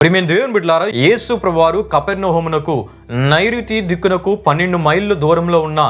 ప్రిమియం దేవుని బిడ్డలారా యేసు ప్రభువారు కపెర్నహోమునకు నైరుతి దిక్కునకు పన్నెండు మైళ్ళ దూరంలో ఉన్న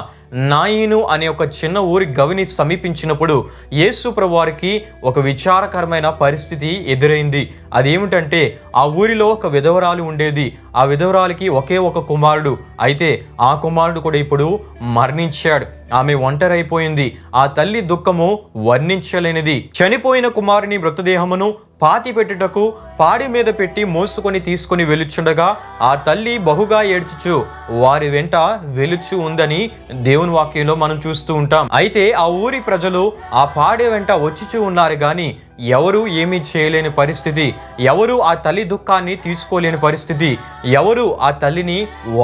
నాయిను అనే ఒక చిన్న ఊరి గవిని సమీపించినప్పుడు యేసు ప్రభువారికి ఒక విచారకరమైన పరిస్థితి ఎదురైంది. అదేమిటంటే ఆ ఊరిలో ఒక విధవరాలు ఉండేది. ఆ విధవరాలకి ఒకే ఒక కుమారుడు. అయితే ఆ కుమారుడు కూడా ఇప్పుడు మరణించాడు. ఆమె ఒంటరైపోయింది. ఆ తల్లి దుఃఖము వర్ణించలేనిది. చనిపోయిన కుమారుని మృతదేహమును పాతి పెట్టుటకు పాడి మీద పెట్టి మోసుకొని తీసుకొని వెలుచుండగా ఆ తల్లి బహుగా ఏడ్చుచు వారి వెంట వెలుచు ఉందని దేవుని వాక్యంలో మనం చూస్తూ ఉంటాం. అయితే ఆ ఊరి ప్రజలు ఆ పాడి వెంట వచ్చిచూ ఉన్నారు కానీ ఎవరు ఏమీ చేయలేని పరిస్థితి ఎవరు ఆ తల్లి దుఃఖాన్ని తీసుకోలేని పరిస్థితి ఎవరు ఆ తల్లిని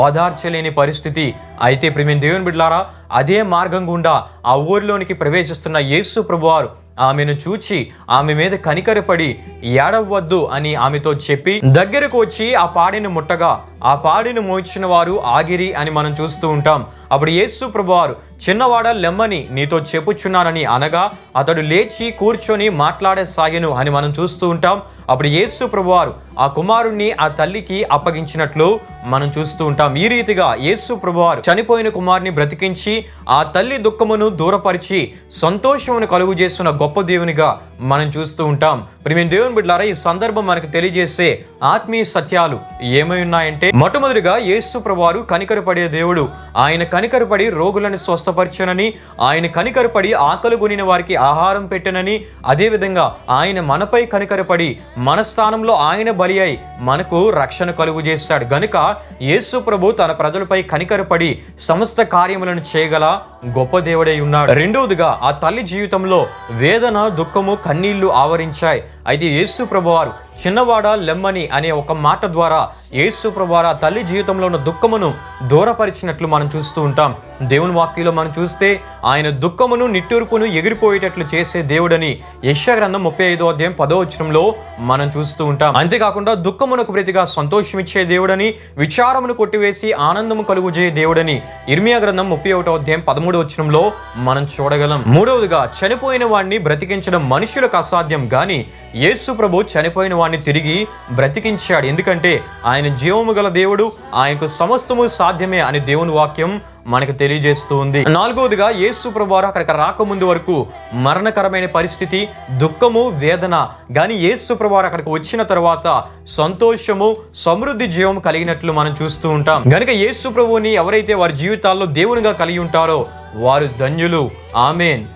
ఓదార్చలేని పరిస్థితి. అయితే ప్రేమ దేవుని బిడ్లారా అదే మార్గం గుండా ఆ ఊరిలోనికి ప్రవేశిస్తున్న యేసు ప్రభువారు ఆమెను చూచి ఆమె మీద కనికరపడి ఏడవద్దు అని ఆమెతో చెప్పి దగ్గరకు వచ్చి ఆ పాడిని ముట్టగా ఆ పాడిని మోచిన వారు ఆగిరి అని మనం చూస్తూ ఉంటాం. అప్పుడు యేసు ప్రభువారు చిన్నవాడ లెమ్మని నీతో చెప్పుచున్నానని అనగా అతడు లేచి కూర్చొని మాట్లాడసాగెను అని మనం చూస్తూ ఉంటాం. అప్పుడు యేసు ప్రభువారు ఆ కుమారుణ్ణి ఆ తల్లికి అప్పగించినట్లు మనం చూస్తూ ఉంటాం. ఈ రీతిగా యేసు ప్రభువారు చనిపోయిన కుమారుని బ్రతికించి ఆ తల్లి దుఃఖమును దూరపరిచి సంతోషమును కలుగు చేస్తున్న గొప్ప దేవునిగా మనం చూస్తూ ఉంటాం. ప్రిమియం దేవుని బిడ్డారా ఈ సందర్భం మనకు తెలియజేసే ఆత్మీయ సత్యాలు ఏమై ఉన్నాయంటే మొట్టమొదటిగా యేసు ప్రభువారు కనికరపడే దేవుడు. ఆయన కనికరపడి రోగులను స్వస్థపరచనని ఆయన కనికరపడి ఆకలి గునిన వారికి ఆహారం పెట్టనని అదేవిధంగా ఆయన మనపై కనికరపడి మన స్థానంలో ఆయన బలి అయి మనకు రక్షణ కలుగు చేస్తాడు గనుక యేసు ప్రభు తన ప్రజలపై కనికరపడి సమస్త కార్యములను చేయగల గొప్ప దేవుడై ఉన్నాడు. రెండవదిగా ఆ తల్లి జీవితంలో వేదన దుఃఖము కన్నీళ్ళు ఆవరించాయి. అయితే యేసు ప్రభువారు చిన్నవాడ లెమ్మని అనే ఒక మాట ద్వారా యేసు ప్రభువారు తల్లి జీవితంలో ఉన్న దుఃఖమును దూరపరిచినట్లు మనం చూస్తూ ఉంటాం. దేవుని వాక్యంలో మనం చూస్తే ఆయన దుఃఖమును నిట్టూర్పును ఎగిరిపోయేటట్లు చేసే దేవుడని యశగ్రంథం గ్రంథం ముప్పై ఐదో అధ్యాయం పదో వచనంలో మనం చూస్తూ ఉంటాం. అంతేకాకుండా దుఃఖమునకు ప్రతిగా సంతోషమిచ్చే దేవుడని విచారమును కొట్టివేసి ఆనందము కలుగు దేవుడని ఇర్మియా గ్రంథం ముప్పై ఒకటో అధ్యాయం పదమూడో వచనంలో మనం చూడగలం. మూడవదిగా చనిపోయిన వాడిని బ్రతికించడం మనుషులకు అసాధ్యం గాని యేసు ప్రభు చనిపోయిన వాడిని తిరిగి బ్రతికించాడు. ఎందుకంటే ఆయన జీవము గల దేవుడు ఆయనకు సమస్తము సాధ్యమే అని దేవుని వాక్యం మనకు తెలియజేస్తూ ఉంది నాలుగవదిగా యేసు ప్రభువారు అక్కడికి రాకముందు వరకు మరణకరమైన పరిస్థితి దుఃఖము వేదన. కానీ యేసు ప్రభువారు అక్కడికి వచ్చిన తర్వాత సంతోషము సమృద్ధి జీవం కలిగినట్లు మనం చూస్తూ ఉంటాం. గనుక యేసు ప్రభువుని ఎవరైతే వారి జీవితాల్లో దేవునిగా కలిగి ఉంటారో వారు ధన్యులు. ఆమెన్.